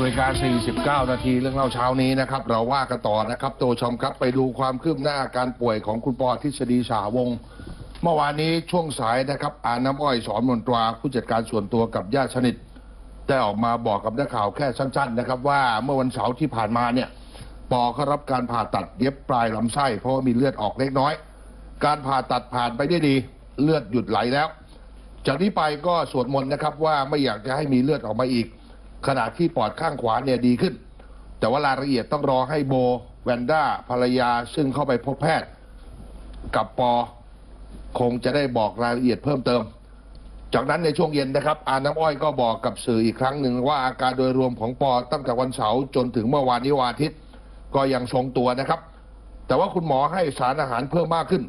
นาฬิกา49 นาทีเรื่องเล่าเช้านี้นะครับ เราว่ากันต่อนะครับตัวชมครับไปดูความคืบหน้าการป่วยของคุณปอทฤษฎีสหวงศ์เมื่อวานนี้ช่วงสายนะครับ อาน้ำอ้อยสอนมนตราผู้จัดการส่วนตัวกับญาติสนิทได้ออกมาบอกกับนักข่าวแค่สั้นๆนะครับ ว่าเมื่อวันเสาร์ที่ผ่านมาเนี่ยปอเขารับการผ่าตัดเย็บปลายลำไส้เพราะว่ามีเลือดออกเล็กน้อย การผ่าตัดผ่านไปได้ดี เลือดหยุดไหลแล้ว จากนี้ไปก็สวดมนต์นะครับว่าไม่อยากจะให้มีเลือดออกมาอีก ขณะที่ปอดข้างขวาเนี่ยดีขึ้น แต่ว่ารายละเอียดต้องรอให้โบแวนด้าภรรยาซึ่งเข้าไปพบแพทย์ กับปอคงจะได้บอกรายละเอียดเพิ่มเติม จากนั้นในช่วงเย็นนะครับ อาน้ำอ้อยก็บอกกับสื่ออีกครั้งหนึ่งว่าอาการโดยรวมของปอตั้งแต่วันเสาร์จนถึงเมื่อวานนี้วันอาทิตย์ ก็ยังทรงตัวนะครับ แต่ว่าคุณหมอให้สารอาหารเพิ่มมากขึ้น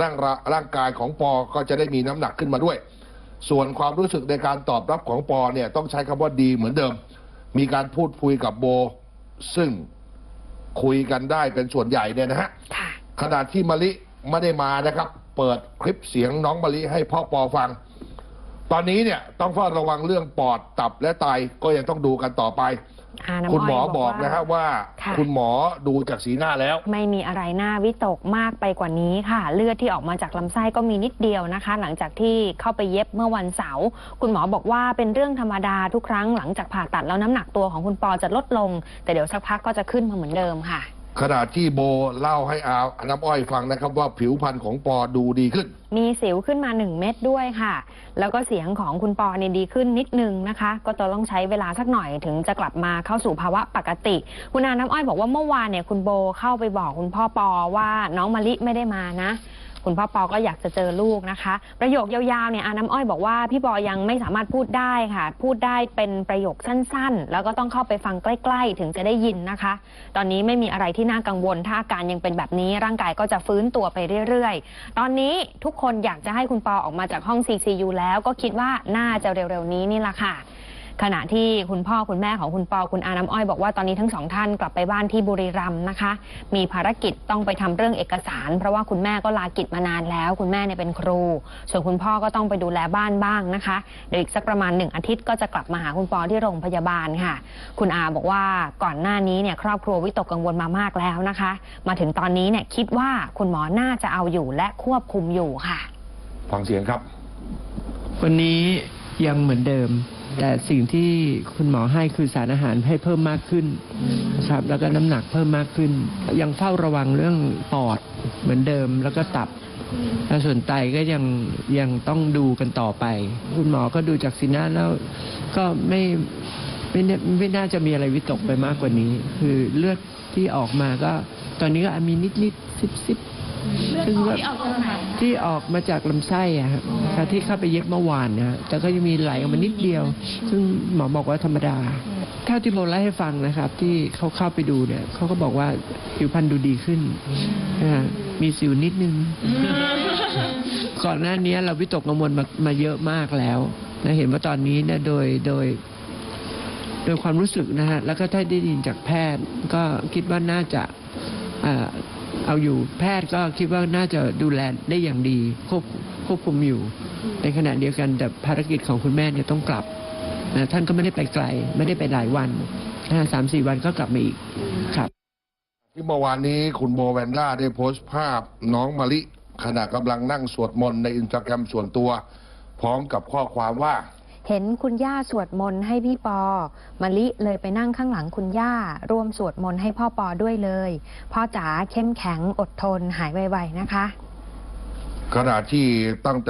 ร่างระร่างกายของปอก็จะได้มีน้ำหนักขึ้นมาด้วย ส่วนความรู้สึกในการตอบรับของปอเนี่ยต้องใช้คำว่าดีเหมือนเดิม มีการพูดคุยกับโบ ซึ่งคุยกันได้เป็นส่วนใหญ่เนี่ยนะฮะค่ะขณะที่มะลิไม่ได้มานะครับ เปิดคลิปเสียงน้องมะลิให้พ่อปอฟัง ตอนนี้เนี่ยต้องเฝ้าระวังเรื่องปอดตับและไตก็ยังต้องดูกันต่อไป อาน้ำคุณหมออ้ยบอกนะฮะว่าค่ะ คุณหมอดูจากสีหน้าแล้ว ไม่มีอะไรน่าวิตกมากไปกว่านี้ค่ะ เลือดที่ออกมาจากลำไส้ก็มีนิดเดียวนะคะ หลังจากที่เข้าไปเย็บเมื่อวันเสาร์คุณหมอบอกว่าเป็นเรื่องธรรมดาทุกครั้งหลังจากผ่าตัดแล้วน้ำหนักตัวของคุณปอจะลดลง แต่เดี๋ยวสักพักก็จะขึ้นมาเหมือนเดิมค่ะ ขณะที่โบเล่าให้อาน้ำอ้อยฟังนะครับ ว่าผิวพรรณของปอดูดีขึ้น มีสิวขึ้นมา 1 เม็ดด้วยค่ะ แล้วก็เสียงของคุณปอเนี่ยดีขึ้นนิดนึงนะคะ ก็จะต้องใช้เวลาสักหน่อยถึงจะกลับมาเข้าสู่ภาวะปกติ คุณอาน้ำอ้อยบอกว่าเมื่อวานเนี่ยคุณโบเข้าไปบอกคุณพ่อปอว่าน้องมะลิไม่ได้มานะ คุณพ่อปอก็อยากจะเจอลูกนะคะ ประโยคยาวๆเนี่ยอาน้ำอ้อยบอกว่าพี่ปอยังไม่สามารถพูดได้ค่ะ พูดได้เป็นประโยคสั้นๆ แล้วก็ต้องเข้าไปฟังใกล้ๆ ถึงจะได้ยินนะคะ ตอนนี้ไม่มีอะไรที่น่ากังวล ถ้าอาการยังเป็นแบบนี้ร่างกายก็จะฟื้นตัวไปเรื่อยๆ ตอนนี้ทุกคนอยากจะให้คุณปอออกมาจากห้อง CCU แล้วก็คิดว่าน่าจะเร็วๆนี้นี่แหละค่ะ ขณะที่คุณพ่อคุณแม่ของคุณปอคุณอาน้ำอ้อยบอกว่าตอนนี้ทั้งสองท่านกลับไปบ้านที่บุรีรัมย์นะคะ มีภารกิจต้องไปทำเรื่องเอกสาร เพราะว่าคุณแม่ก็ลากิจมานานแล้ว คุณแม่เนี่ยเป็นครู ส่วนคุณพ่อก็ต้องไปดูแลบ้านบ้างนะคะเดี๋ยวอีกสักประมาณหนึ่งอาทิตย์ก็จะกลับมาหาคุณปอที่โรงพยาบาลค่ะ คุณอาบอกว่าก่อนหน้านี้เนี่ยครอบครัววิตกกังวลมามากแล้วนะคะ มาถึงตอนนี้เนี่ยคิดว่าคุณหมอน่าจะเอาอยู่และควบคุมอยู่ค่ะ ฟังเสียงครับ วันนี้ยังเหมือนเดิม แต่สิ่งที่คุณหมอให้คือสารอาหารให้เพิ่มมากขึ้นครับแล้วก็น้ำหนักเพิ่มมากขึ้น ยังเฝ้าระวังเรื่องปอดเหมือนเดิมแล้วก็ตับและส่วนไตก็ยังยังต้องดูกันต่อไป คุณหมอก็ดูจากสีหน้าแล้วก็ไม่ไม่น่ไม่น่าจะมีอะไรวิตกไปมากกว่านี้ คือเลือดที่ออกมาก็ ตอนนี้ก็มีนิดนิดซิบซิบ ซึ่งว่าที่ออกมาจากลำไส้อะครับค่ะที่เข้าไปเย็บเมื่อวานนะฮะแต่ก็ยังมีไหลออกมานิดเดียว ซึ่งหมอบอกว่าธรรมดาเท่าที่โบเล่าให้ฟังนะครับ ที่เขาเข้าไปดูเนี่ยเขาก็บอกว่าผิวพรรณดูดีขึ้นนะฮะมีสิวนิดนึง ก่อนหน้านี้เราวิตกกังวลมามาเยอะมากแล้วนะเห็นว่าตอนนี้เนี่ยโดยโดย โดยความรู้สึกนะฮะแล้วก็ถ้าได้ยินจากแพทย์ ก็คิดว่าน่าจะ เอ่อเอาอยู่แพทย์ก็คิดว่าน่าจะดูแลได้อย่างดีควบควบคุมอยู่ ในขณะเดียวกันแต่ภารกิจของคุณแม่เนี่ยต้องกลับนะท่านก็ไม่ได้ไปไกล ไม่ได้ไปหลายวันนะฮะสามสี่วันก็กลับมาอีกครับที่เมื่อวานนี้คุณโบแวนด้าได้โพสต์ภาพน้องมะลิขณะกำลังนั่งสวดมนต์ในอินสตาแกรมส่วนตัว พร้อมกับข้อความว่า เห็นคุณย่าสวดมนต์ให้พี่ปอมะลิเลยไปนั่งข้างหลังคุณย่า ร่วมสวดมนต์ให้พ่อปอด้วยเลย พ่อจ๋าเข้มแข็งอดทนหายไวๆนะคะ ขณะที่ตั้งแต่